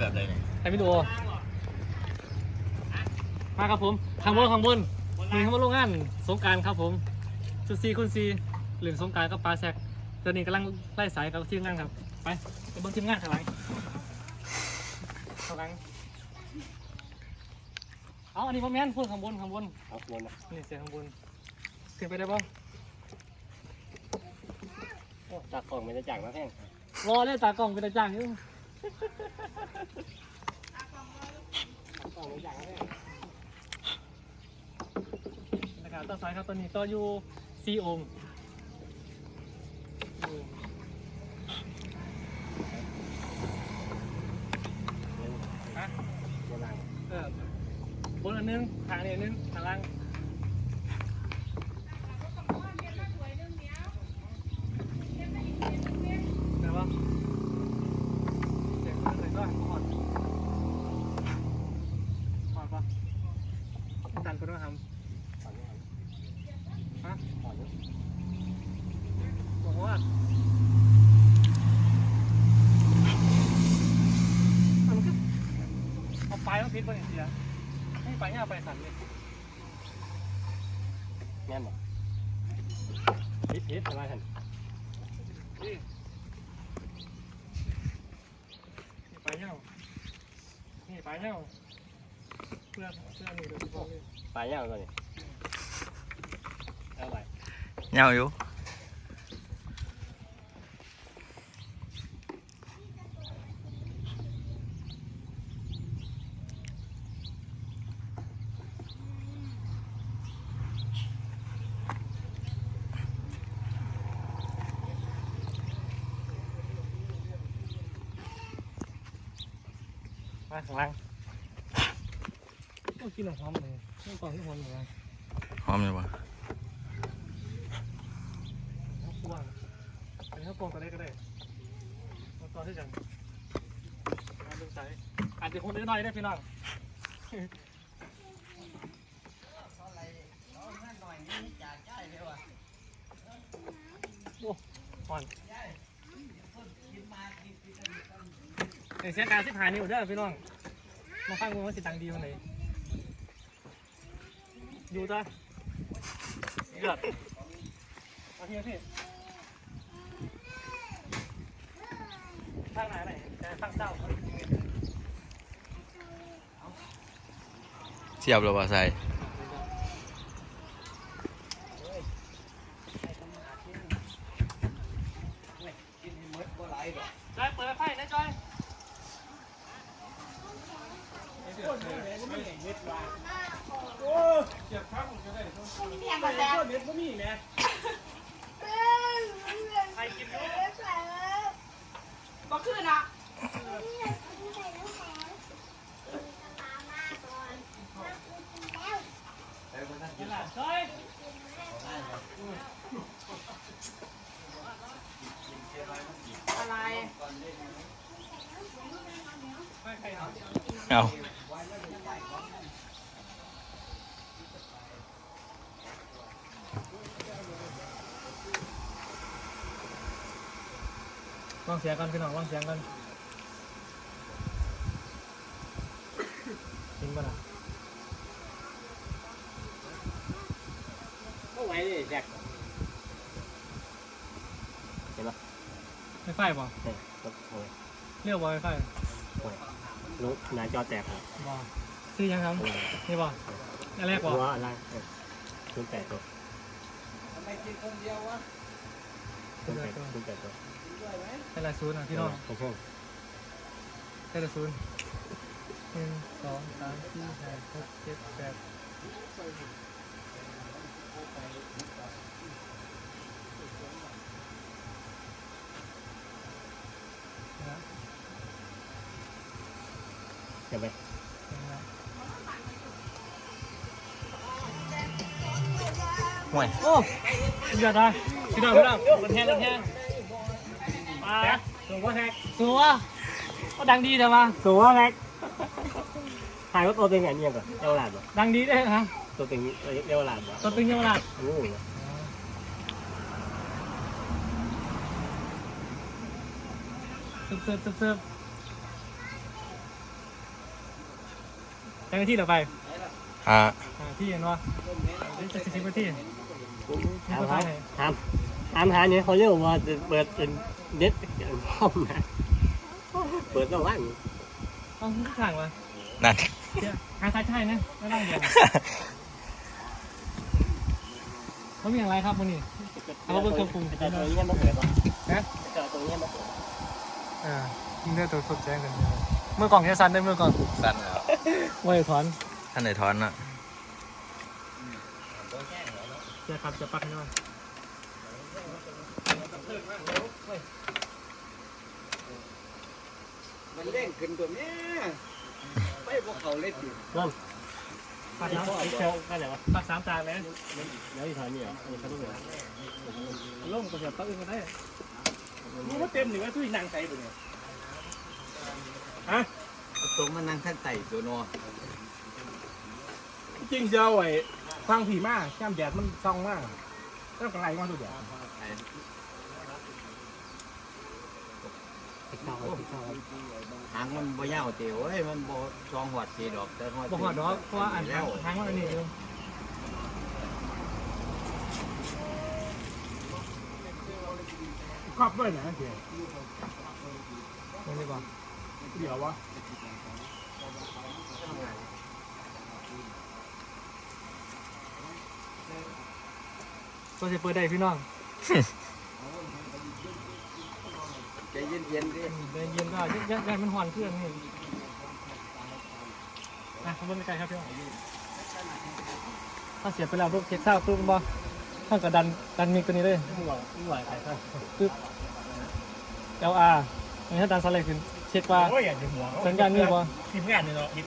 แบบไหนเนี่ยให้พี่ดูมาครับผมข้างบนข้างบนนี่ข้างบนโรงงานสงกรารครับผมชุดซีคุณซีหรือสงกรารกับปลาแซกตอนนี้กำลังไล่สายกับทีมงานครับ ไปไปเบิ้งทีมงานข้างหลังข้างหลังเอาอันนี้พ่อแม่นพูดข้างบนข้างบนเอาวนนะนี่เสียงข้างบนขึ้นไปได้ป่ะโอ้จากกล่องมันจะจากมาแพงรอเลยตากล้องเป็นตาจ้างอยู่กล่องมั นะครับต่อสายครับตอนนี้ต่ออยู่ซีอมอยู่ฮะโบราณเออบนอันนึงทางนี้อันนึงทางล่างไหนวะเสียงมันเลยก็หอดหอดปะ จันคนว่าทำขอเนี่ยฮะขอเนี่ยบอกว่ามันก็เอาปลายต้องพิษไปอย่างเดียวให้ปลายง่าไปสั่นเลยแม่นบ่พิษพิษอะไรท่านนี่นี่ปลายง่านี่ปลายง่าเพื่อนเพื่อนนี่เดี๋ยวจะบอกเลยปลายย่างก่อนนี่เอาไปเหงาอยู่ มาข้างล่างต้อง กินหอมเลยต้องก่อนที่หอมเลยหอมอยู่ปะข้าวคั่วอันนี้ข้าวกองก็ได้ก็ได้ตอนที่จังมาดูใจอาจจะคนน้อยได้พี่น้องโอ้อ่อนเสียงการสิบหายนิ้วเด้อพี่น้องมาฟังมึงว่าสิตังดีวันไหน อยู่จ้ะเดือดเอาพี่เอาพี่ข้างไหนไหนแต่ข้างเจ้าเทียบเราว่าใส่ จอยเปิดไฟนะจอย ใครกินด้วยก็คือนะกินละจอยอะไรเอา เอา วางเสียงกันพี่น้องวางเสียงกันกินป่ะล่ะก็ไหวเลยแจกไม่ไฟป่ะเฮ้ยก็โอ้ยเรียกว่าไม่ไฟโอ้ยรู้หน้าจอแตกครับบ่ซื้อยังครับโอ้ยนี่ป่ะอันแรกป่ะหัวอะไรเออคุณแปดตัวคุณแปดคุณแปดตัว เป็นละศูนย์อะพี่น้องผมเพิ่มเป็นละศูนย์หนึ่งสองสามสี่ห้าหกเจ็ดแปดนะเดี๋ยวไปห่วยโอ้สุดยอดเลยพี่น้องพี่น้องกันแทนกันแทน ปลาสูงว่าแท็กสัวก็ดังดีแต่ว่าสูงว่าแท็กถ่ายว่าตัวเป็นไงเนี่ยก่อนเยาวราชบ่ดังดีได้ฮะตัวเป็นเยาวราชบ่ตัวตึงเยาวราชโอ้โหเสิร์ฟเสิร์ฟเสิร์ฟเสิร์ฟจังที่เราไปฮะอ่าที่เห็นว่าจะสิบนาทีถามเขา ถามหาเนี่ยเขาเรียกว่าเปิดเป็นเน็ตห้องนะเปิดระหว่างต้องข้างมานั่นหาซ้ายใช่นะไม่ต้องเดี๋ยวเขามีอย่างไรครับวันนี้เอามาเบิ่งเครื่องปรุงจะตัวนี้มาเปิดวะนะจะตัวนี้มาเปิดอ่ายิงได้ตัวสดแจ้งกันเมื่อก่องจะสั่นได้เมื่อก่องสั้นแล้วไว้ถอนท่านไหนทอนอะจะครับจะปักนี่ว่า มันเล่งขึ้นตัวเนี้ยไม่พวกเขาเล่นอยู่นั่นปักเขาน้ำไอ้เจ้าก็ไหนวะปักสามจานเลยแล้วอีกทางนี้เหรออันนี้เขาต้องเหนือล่มกับแบบปักอื่นก็ได้รู้ว่าเต็มหนึ่งว่าช่วยนางใส่ไปเนี่ยตัวมันนั่งท่านไต่ตัวนอจริงเจ้าไอ้ฟังผีมากแก้มแดดมันซองมากแล้วกระไรมาตัวเดียวติดข้าวติดข้าวหางมันบ่ยาวเตียวเอ้ยมันบ่ซองหัวสีดอกแต่หัวบอกหอดดอกเพราะว่าอ่านแล้วทางว่าอันนี้อยู่ครอบด้วยนะเดี๋ยวนี่ดีกว่าเดี๋ยววะตัวจะเปิดได้พี่น้อง ใจ เย็นดิเดินเย็นก็ยัดยัดมันหอนเครื่องนี่อะขบวนไกลครับพี่อ๋อยถ้าเสียบไปแล้วลูกเช็คเศร้าปุ๊บมันบ่ท่างก็ดันดันมีตัวนี้เลยไม่ไหวไม่ไหวใครก็ปึ๊บ LR อันนี้ถ้าดันสไลด์ขึ้นเช็คว่าโอ้ยอย่าดึงหัวสัญญาณมีบ่ ทีมงานเนี่ยเนาะ